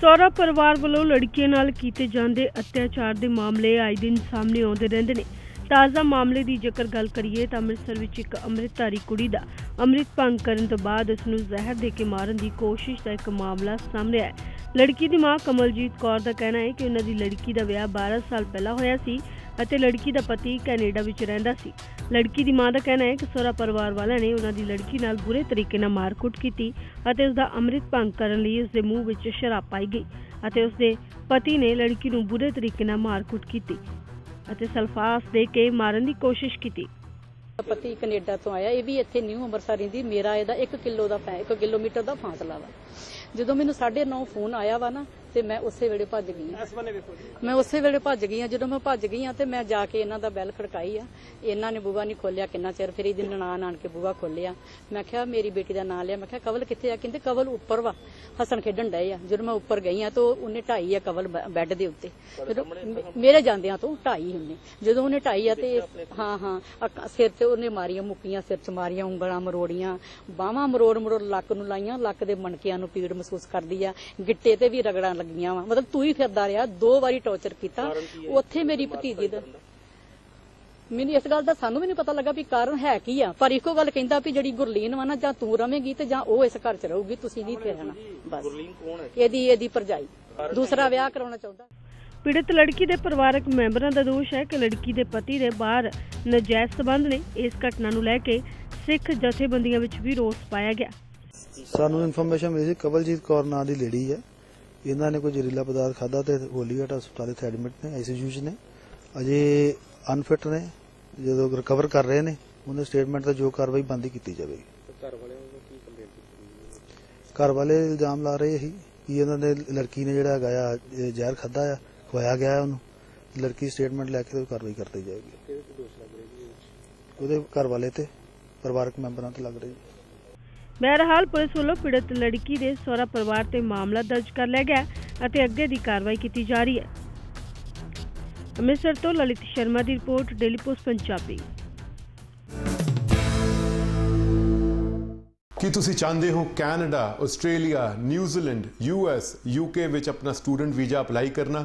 ਸਹੁਰਾ ਪਰਿਵਾਰ ਵੱਲੋਂ ਲੜਕੀਆਂ ਨਾਲ ਕੀਤੇ ਜਾਂਦੇ ਅਤਿਆਚਾਰ ਦੇ ਮਾਮਲੇ ਆਏ ਦਿਨ ਸਾਹਮਣੇ ਆਉਂਦੇ ਰਹਿੰਦੇ ਨੇ। ਤਾਜ਼ਾ ਮਾਮਲੇ ਦੀ ਜੇਕਰ ਗੱਲ ਕਰੀਏ ਤਾਂ ਅੰਮ੍ਰਿਤਸਰ ਵਿੱਚ ਇੱਕ ਅੰਮ੍ਰਿਤਧਾਰੀ ਕੁੜੀ ਦਾ ਅੰਮ੍ਰਿਤ ਭੰਗ ਕਰਨ ਤੋਂ ਬਾਅਦ ਉਸ ਨੂੰ ਜ਼ਹਿਰ ਦੇ ਕੇ ਮਾਰਨ ਦੀ ਕੋਸ਼ਿਸ਼ ਦਾ ਇੱਕ ਮਾਮਲਾ ਸਾਹਮਣੇ ਆਇਆ। ਲੜਕੀ ਦੀ ਮਾਂ ਕਮਲਜੀਤ ਕੌਰ ਦਾ ਕਹਿਣਾ ਹੈ ਕਿ ਉਹਨਾਂ ਦੀ ਲੜਕੀ ਦਾ ਵਿਆਹ 12 ਸਾਲ ਪਹਿਲਾਂ ਹੋਇਆ ਸੀ। ਅਤੇ ਲੜਕੀ ਦਾ ਪਤੀ ਕੈਨੇਡਾ ਵਿੱਚ ਰਹਿੰਦਾ ਸੀ। ਲੜਕੀ ਦੀ ਮਾਂ ਦਾ ਕਹਿਣਾ ਹੈ ਕਿ ਸਹੁਰਾ ਪਰਿਵਾਰ ਵਾਲਿਆਂ ਨੇ ਉਹਨਾਂ ਦੀ ਲੜਕੀ ਨਾਲ ਬੁਰੇ ਤਰੀਕੇ ਨਾਲ ਮਾਰਕੁੱਟ ਕੀਤੀ ਅਤੇ ਉਸ ਦਾ ਅੰਮ੍ਰਿਤ ਭੰਗ ਕਰਨ ਲਈ ਉਸ ਦੇ ਮੂੰਹ ਵਿੱਚ ਸ਼ਰਾਬ ਪਾਈ ਗਈ ਅਤੇ ਉਸ ਦੇ ਪਤੀ ਨੇ ਲੜਕੀ ਨੂੰ ਬੁਰੇ ਤਰੀਕੇ ਨਾਲ ਮਾਰਕੁੱਟ ਕੀਤੀ ਅਤੇ ਸਲਫਾਸ ਦੇ ਕੇ ਮਾਰਨ ਦੀ ਕੋਸ਼ਿਸ਼ ਕੀਤੀ। ਪਤੀ ਕੈਨੇਡਾ ਤੋਂ ਆਇਆ। ਇਹ ਵੀ ਇੱਥੇ ਨਿਊ ਅੰਮ੍ਰਿਤਸਰ ਦੀ ਮੇਰਾ ਇਹਦਾ 1 ਕਿਲੋ ਦਾ 1 ਕਿਲੋਮੀਟਰ ਦਾ ਫਾਸਲਾ ਵਾ। ਜਦੋਂ ਮੈਨੂੰ 9:30 ਫੋਨ ਆਇਆ ਵਾ ਨਾ ਤੇ ਮੈਂ ਉਸੇ ਵੇਲੇ ਭੱਜ ਗਈ। ਮੈਂ ਉਸੇ ਵੇਲੇ ਭੱਜ ਗਈ ਹਾਂ। ਜਦੋਂ ਮੈਂ ਭੱਜ ਗਈ ਹਾਂ ਤੇ ਮੈਂ ਜਾ ਕੇ ਇਹਨਾਂ ਦਾ ਬੈਲ ਖੜਕਾਈ ਆ। ਇਹਨਾਂ ਨੇ ਬੂਆ ਨਹੀਂ ਖੋਲਿਆ ਕਿੰਨਾ ਚਿਰ ਫਿਰ ਇਹਦੀ ਨਨਾਣ ਆਣ ਕੇ ਬੂਆ ਖੋਲਿਆ ਮੈਂ ਕਿਹਾ ਮੇਰੀ ਬੇਟੀ ਦਾ ਨਾਂ ਲਿਆ। ਮੈਂ ਕਿਹਾ ਕਵਲ ਕਿੱਥੇ ਆ? ਕਹਿੰਦੇ ਕਵਲ ਉੱਪਰ ਵਾ। ਹਸਣ ਖੇਡਣ ਡਏ ਆ। ਜਦੋਂ ਮੈਂ ਉੱਪਰ ਗਈ ਆ ਤਾਂ ਉਹਨੇ ਢਾਈ ਆ ਕਵਲ ਬ- ਬੈੱਡ ਦੇ ਉੱਤੇ। ਜਦੋਂ ਮੇਰੇ ਜਾਂਦਿਆਂ ਤੋਂ ਢਾਈ ਉਹਨੇ ਜਦੋਂ ਉਹਨੇ ਢਾਈ ਆ ਤੇ ਹਾਂ ਹਾਂ ਅੱਖਾਂ- ਸਿਰ ਤੇ ਉਹਨੇ ਮਾਰੀਆਂ ਮੁੱਕੀਆਂ ਸਿਰ 'ਚ ਮਾਰੀਆਂ ਉਂਗਲਾਂ ਮਰੋੜੀਆਂ। ਬਾਹਾਂ ਮਰੋੜ ਮਰੋੜ ਲੱਕ ਨੂੰ ਲਾਈਆਂ। ਲੱਕ ਦੇ ਮਣਕਿਆਂ ਨੂੰ ਪੀੜ ਮਹਿਸੂਸ ਕਰਦੀ ਆ। ਗਿੱਟੇ ਤੇ ਵੀ ਰਗੜਾਂ ਲੱਗੀਆਂ ਵਾ। ਮਤਲਬ ਤੂੰ ਹੀ ਫਿਰਦਾ ਰਿਹਾ ਦੋ ਵਾਰੀ ਟੌਰਚਰ ਕੀਤਾ। ਉੱਥੇ ਮੇਰੀ ਭਤੀਜੀ ਦਾ ਮੈਨੂੰ ਇਸ ਗੱਲ ਦਾ ਸਾਨੂੰ ਵੀ ਨਹੀਂ ਪਤਾ ਲੱਗਾ ਵੀ ਕਾਰਨ ਹੈ ਕੀ ਆ। ਪਰ ਇੱਕੋ ਗੱਲ ਕਹਿੰਦਾ ਵੀ ਜਿਹੜੀ ਗੁਰਲੀਨ ਵਾ ਨਾ ਜਾਂ ਤੂੰ ਰਵੇਂਗੀ ਤੇ ਜਾਂ ਉਹ ਇਸ ਘਰ 'ਚ ਰਹੂਗੀ ਤੁਸੀਂ ਨਹੀਂ ਇੱਥੇ ਰਹਿਣਾ ਬਸ। ਗੁਰਲੀਨ ਕੌਣ ਹੈ? ਇਹਦੀ ਇਹਦੀ ਭਰਜਾਈ। ਦੂਸਰਾ ਵਿਆਹ ਕਰਾਉਣਾ ਚਾਹੁੰਦਾ। ਪੀੜਤ ਲੜਕੀ ਦੇ ਪਰਿਵਾਰਕ ਮੈਂਬਰਾਂ ਦਾ ਦੋਸ਼ ਹੈ ਕਿ ਲੜਕੀ ਦੇ ਪਤੀ ਦੇ ਬਾਹਰ ਨਜਾਇਜ਼ ਸਬੰਧ ਨੇ। ਇਸ ਘਟਨਾ ਨੂੰ ਲੈ ਕੇ ਸਿੱਖ ਜਥੇਬੰਦੀਆਂ ਵਿੱਚ ਵੀ ਰੋਸ ਪਾਇਆ ਗਿਆ। ਸਾਨੂੰ ਇਨਫੋਰਮੇਸ਼ਨ ਮਿਲੀ ਸੀ ਕਵਲਜੀਤ ਕੌਰ ਨਾਂ ਦੀ ਲੇਡੀ ਹੈ। ਇਹਨਾਂ ਨੇ ਕੋਈ ਜ਼ਹਿਰੀਲਾ ਪਦਾਰਥ ਖਾਦਾ ਤੇ ਹੋਲੀਗਾਟ ਹਸਪਤਾਲ ਇੱਥੇ ਐਡਮਿਟ ਨੇ ਆਈਸੀਯੂ 'ਚ ਨੇ। ਅਜੇ ਅਨਫਿਟ ਨੇ, ਜਦੋਂ ਰਿਕਵਰ ਕਰ ਰਹੇ ਨੇ, ਉਹਨਾਂ ਸਟੇਟਮੈਂਟ ਤੇ ਜੋ ਕਾਰਵਾਈ ਬੰਦੀ ਕੀਤੀ ਜਾਵੇਗੀ। ਘਰ ਵਾਲਿਆਂ ਵੱਲੋਂ ਕੀ ਕੰਪਲੇਂਟ ਕੀਤੀ ਘਰ ਵਾਲੇ ਇਲਜ਼ਾਮ ਲਾ ਰਹੇ ਸੀ ਕਿ ਇਹਨਾਂ ਦੇ ਲੜਕੀ ਨੇ ਜਿਹੜਾ ਹੈਗਾ ਆ ਜ਼ਹਿਰ ਖਾਦਾ ਆ, ਖਵਾਇਆ ਗਿਆ ਉਹਨੂੰ। ਲੜਕੀ ਸਟੇਟਮੈਂਟ ਲੈ ਕੇ ਕਾਰਵਾਈ ਕਰਦੀ ਜਾਏਗੀ। ਕਿਹਦੇ ਤੇ ਦੋਸ਼ ਉਹਦੇ ਘਰ ਵਾਲੇ ਤੇ ਪਰਿਵਾਰਕ ਮੈਂਬਰਾਂ ਤੇ ਲੱਗ ਰਹੀ ਬਹਰਹਾਲ ਪੁਲਿਸ ਵੱਲੋਂ ਪੀੜਤ ਲੜਕੀ ਦੇ ਸਹੁਰਾ ਪਰਿਵਾਰ ਤੇ ਮਾਮਲਾ ਦਰਜ ਕਰ ਲਿਆ ਗਿਆ ਅਤੇ ਅੱਗੇ ਦੀ ਕਾਰਵਾਈ ਕੀਤੀ ਜਾ ਰਹੀ ਹੈ। ਅੰਮ੍ਰਿਤਸਰ ਤੋਂ ਲਲਿਤ ਸ਼ਰਮਾ ਦੀ ਰਿਪੋਰਟ, ਡੇਲੀ ਪੋਸਟ, ਪੰਜਾਬੀ। ਕੀ ਤੁਸੀਂ ਚਾਹੁੰਦੇ ਹੋ Canada, Australia, New Zealand US UK ਵਿੱਚ ਆਪਣਾ ਸਟੂਡੈਂਟ ਵੀਜ਼ਾ ਅਪਲਾਈ ਕਰਨਾ?